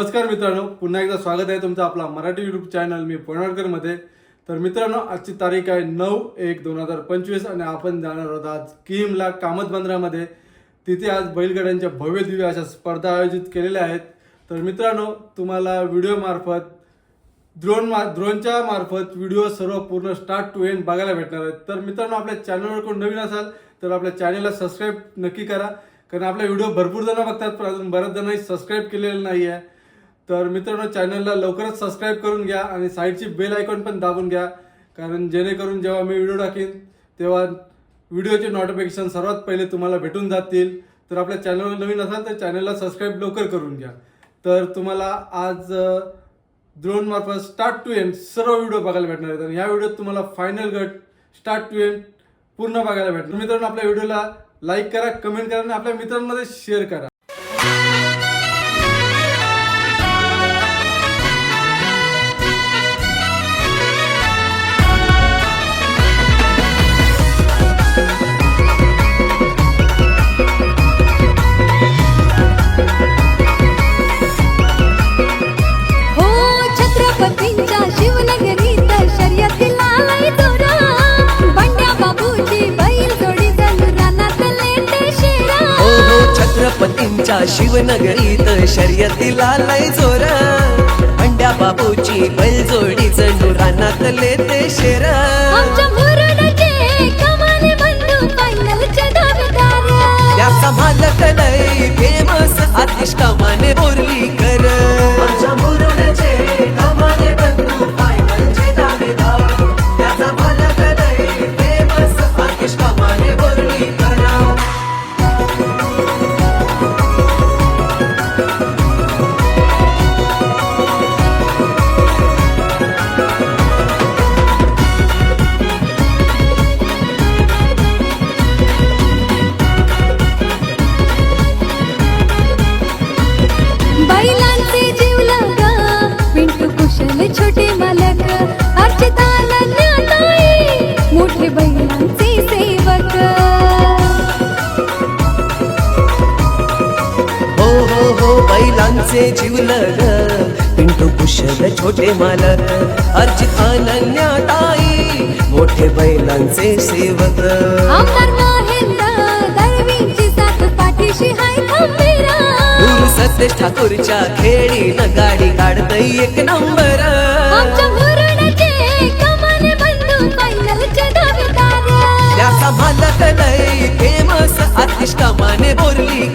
नमस्कार मित्रांनो पुन्हा एकदा स्वागत आहे तुमचं आपला मराठी युट्यूब चॅनल मी मध्ये तर मित्रांनो आजची तारीख आहे नऊ एक दोन हजार पंचवीस आणि आपण जाणार आहोत आज किमला कामत बंदरामध्ये तिथे आज बैलगाड्यांच्या भव्य दिव्य अशा स्पर्धा आयोजित केलेल्या आहेत. तर मित्रांनो तुम्हाला व्हिडिओमार्फत ड्रोन मा ड्रोनच्या मार्फत व्हिडिओ सर्व पूर्ण स्टार्ट टू एंड बघायला भेटणार आहेत. तर मित्रांनो आपल्या चॅनलवर कोण नवीन असाल तर आपल्या चॅनलला सबस्क्राईब नक्की करा. कारण आपले व्हिडिओ भरपूर जण बघतात पण अजून बऱ्याच जणांनी सबस्क्राईब केलेलं नाही आहे तर मित्रांनो चॅनलला लवकरच सबस्क्राईब करून घ्या आणि साईडची बेल आयकॉन पण दाबून घ्या. कारण जेणेकरून जेव्हा मी व्हिडिओ टाकीन तेव्हा व्हिडिओचे नोटिफिकेशन सर्वात पहिले तुम्हाला भेटून जातील. तर आपल्या चॅनलवर नवीन असाल तर चॅनलला सबस्क्राईब लवकर करून घ्या. तर तुम्हाला आज द्रोणमार्फत स्टार्ट टू एंड सर्व व्हिडिओ बघायला भेटणार आहेत. आणि ह्या व्हिडिओत तुम्हाला फायनल गट स्टार्ट टू एंड पूर्ण बघायला भेटणार. मित्रांनो आपल्या व्हिडिओला लाईक करा कमेंट करा आणि आपल्या मित्रांमध्ये शेअर करा. छत्रपतींच्या शिवनगरीत शर्यतीला लय जोर. अंड्या बाबूची बैलजोडी जणू रानातले ते शेर त्याचा मालक लय फेमस आतिश कमाने बोरली बैलांचे जीवलग पिंटू कुशल छोटे मालक. अर्जित अनन्या ताई मोठे बैलांचे सेवक. सतेज ठाकूरच्या खेळीनं गाडी काढतय एक नंबर. त्याचा मालक लय फेमस आतिश कमाने बोरली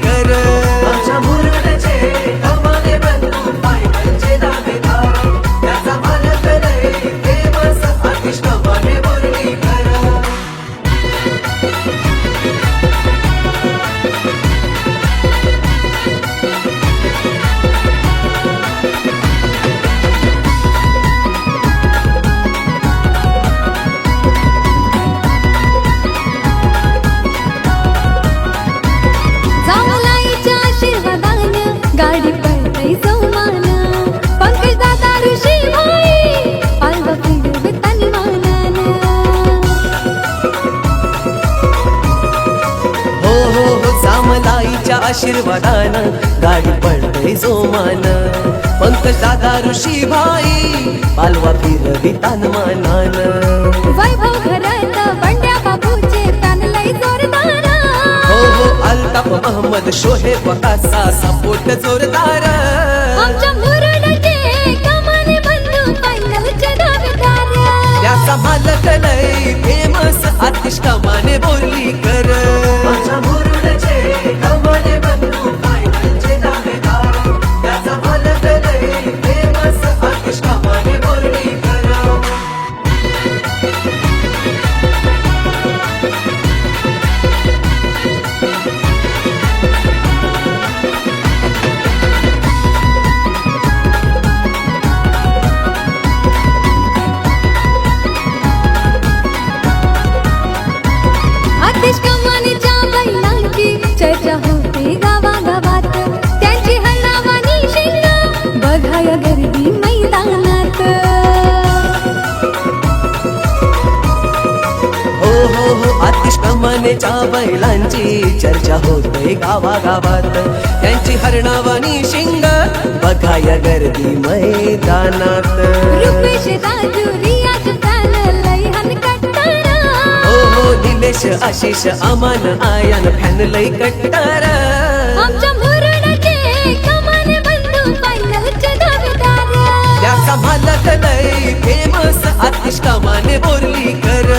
आशीर्वादानं गाडी पडतय जोमान. पंकज दादा ऋषी भाई पालवा फिरवी तानमानान. वैभव घरात बंड्या बाबूचे तानलय जोरदार. हो हो अल्ताफ मोहम्मद शोहेब कासा सपोर्ट जोरदार. आमच्या मुरुडचे कमाने बंधू फायनलचे दावेदार. त्याचा मालक लय फेमस आतिश कमाने बोलली कर. आतिश कमानेच्या बैलांची चर्चा होते गावागावात. त्यांची हरणावानी शिंग बघ बघाया गर्दी मैदानात. कट्टारा हो हो निलेश आशिष अमान आयान फॅन लई कट्टार. आमच्या मुरडाचे कमान बंधू फायनलचे दावेदार त्याचा मालक लई फेमस आतिश कमाने बोरली कर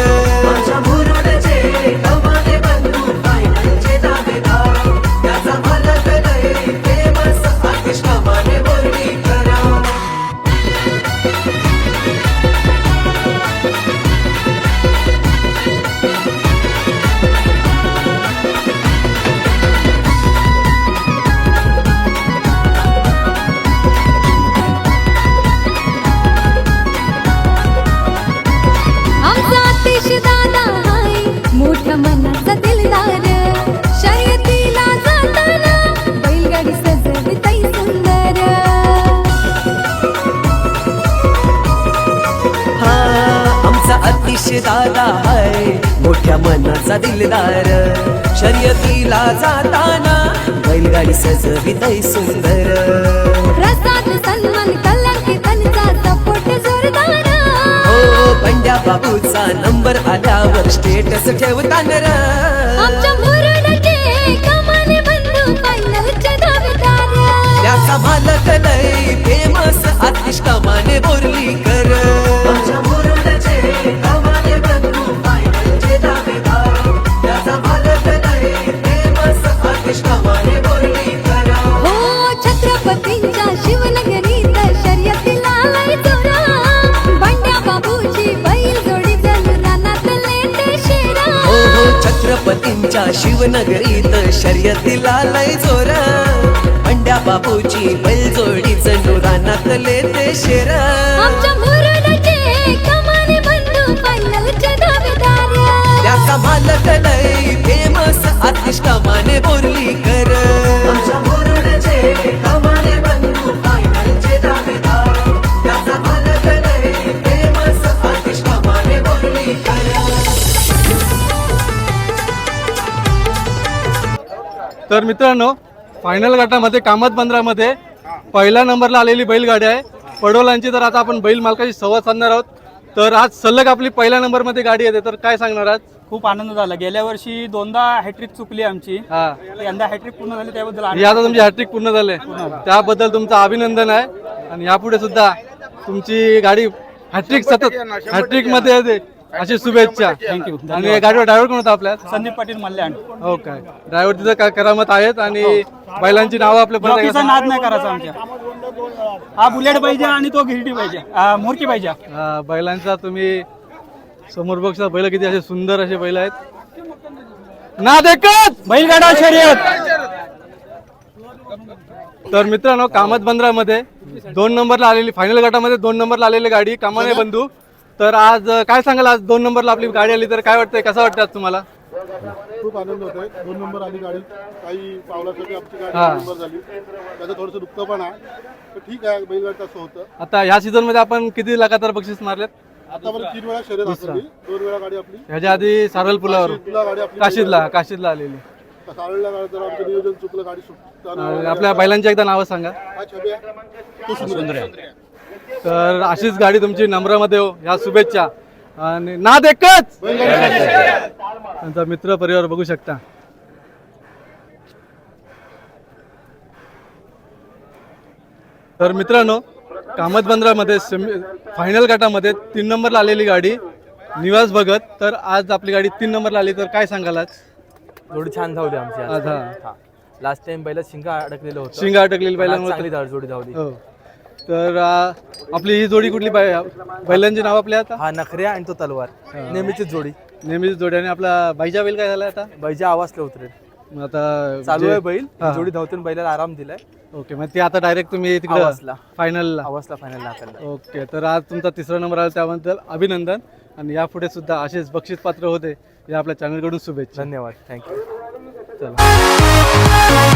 आमचा अतिश दादा आहे मोठ्या मनाचा दिलदार. शर्यतीला जाताना बैलगाडी सजवितय सुंदर. प्रसाद सन्मान कलंकी त्यांचा सपोर्ट जोरदार. हो पंड्या बाबूचा नंबर आल्यावर स्टेटस ठेवताना र. आमच्या मुरडाचे कमाने बंधू फायनलचे दावेदार त्याचा मालक लय फेमस आतिश कमाने बोरली कर छत्रपतींच्या शिवनगरीत शर्यतीला लय जोरा। हो छत्रपतींच्या शिवनगरीत शर्यतीला लय जोर। पंड्या बाबूची बैलजोडी जणू रानातले ते शेर। त्याचा मालक लय फेमस आतिश तर मित्रांनो फायनल गटामध्ये कामत बंदरामध्ये पहिल्या नंबरला आलेली बैलगाडी आहे. पडोलांची तर आता आपण बैल मालकाशी संवाद साधणार आहोत. तर आज सलग आपली पहिल्या नंबरमध्ये गाडी येते. तर काय सांगणार आज? खूप आनंद झाला. गेल्या वर्षी दोनदा हॅट्रिक चुकली आमची. हा. यंदा हॅट्रिक पूर्ण झाली त्याबद्दल आनंद. आता तुमची हॅट्रिक पूर्ण झाले. त्याबद्दल तुमचं अभिनंदन आहे. आणि यापुढे सुद्धा तुमची गाडी हॅट्रिक सतत हॅट्रिकमध्ये येते. अशी शुभेच्छा. You. आणि गाडीवर ड्रायव्हर कोण होता आपल्यात? संदीप पाटील मल्याण हो काय ड्रायव्हर तिथं काय करामत आहेत आणि बैलांची नावं आपल्या जॉकीचा एकदा- नाद नाही करायचा आमच्या. हा बुलेट पाहिजे आणि तो गिरटी पाहिजे. आ, मोरकी पाहिजे. हा, बैलांचा तुम्ही समोर बघता बैल किती असे सुंदर असे बैल आहेत. ना देखत बैलगाडा शर्यत. तर मित्रांनो कामत बंदरामध्ये दोन नंबरला आलेली फायनल गटामध्ये दोन नंबरला आलेली गाडी कामाने बंधू. तर आज काय सांगाल? आज दोन नंबरला आपली गाडी आली तर काय वाटतंय? कसं वाटतं आज तुम्हाला? खूप आनंद होत आहे दोन नंबर आली गाडी. काही पावलासाठी आमची गाडी हा. दोन नंबर झाली. त्याचं थोडंसं दुःख पण आहे. तर ठीक आहे बैलगाडी तसं होतं. आता ह्या सीझनमध्ये आपण किती लगातार बक्षीस मारलेत? आतापर्यंत तीन वेळा शर्यत दोन वेळा गाडी आपली. ह्याच्या आधी सारल पुलावर. तुला गाडी आपली काशीदला काशीदला आलेली. सारळला गाडी जर आमचं नियोजन चुकलं गाडी सुटताना अं, आपल्या बैलांची एकदा नावं सांगा. हा छबी आहे. तो सुंदर आहे. तर अशीच गाडी तुमची नम्रामध्ये हो. ह्या शुभेच्छा. आणि नाद एकच! त्यांचा मित्र परिवार बघू शकता. तर मित्रांनो कामत बंदरामध्ये फायनल गटामध्ये तीन नंबरला आलेली गाडी निवास भगत. तर आज आपली गाडी तीन नंबरला आली तर काय सांगाल आज? जोडी छान धावली आमची आज. आज हा. लास्ट टाइम बैला शिंगा अडकलेलं होतं. शिंगा बैलांवर चांगली धाव- जोडी धावली. हो. तर आ, आपली ही जोडी कुठली? बैलांची नाव आपल्या आता? हा नखऱ्या आणि तो तलवार. नेहमीचीच जोडी. नेहमीच जोडी. आणि आपला बाईजा बैल काय झाला आता? बैजा आवाजले उतरेल. मग आता चालू आहे बैल. हा. जोडी धावतून बैलाला आराम दिलाय. ओके मग ते आता डायरेक्ट तुम्ही तिकडे आवाजला. फायनलला आवाजला फायनल हाकलला ओके तर आज तुमचा तिसरा नंबर आला त्याबद्दल अभिनंदन. आणि यापुढे सुद्धा असेच बक्षीस पात्र होते या आपल्या चॅनलकडून शुभेच्छा. धन्यवाद. थँक्यू चला.